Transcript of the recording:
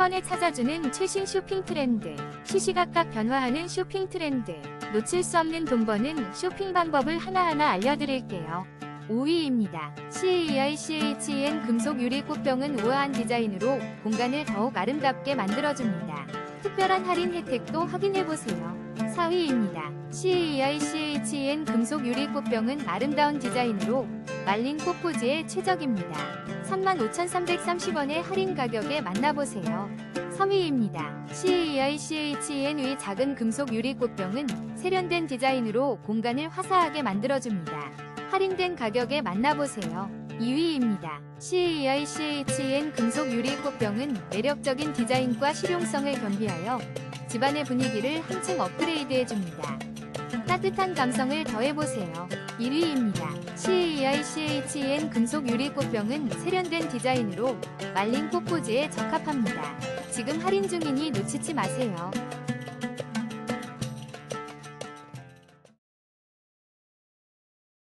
번에 찾아주는 최신 쇼핑 트렌드. 시시각각 변화하는 쇼핑 트렌드. 놓칠 수 없는 돈 버는 쇼핑 방법을 하나하나 알려드릴게요. 5위입니다. CAEI CHEN 금속 유리 꽃병은 우아한 디자인으로 공간을 더욱 아름답게 만들어줍니다. 특별한 할인 혜택도 확인해보세요. 4위입니다. CAEI CHEN 금속 유리 꽃병은 아름다운 디자인으로 말린 꽃꽂이에 최적입니다. 35,330원의 할인 가격에 만나보세요. 3위입니다. CAEI CHEN 위 작은 금속 유리 꽃병은 세련된 디자인으로 공간을 화사하게 만들어줍니다. 할인된 가격에 만나보세요. 2위입니다. CAEI CHEN 금속 유리 꽃병은 매력적인 디자인과 실용성을 겸비하여 집안의 분위기를 한층 업그레이드해줍니다. 따뜻한 감성을 더해보세요. 1위입니다. CAEI CHEN 금속 유리 꽃병은 세련된 디자인으로 말린 꽃꽂이에 적합합니다. 지금 할인 중이니 놓치지 마세요.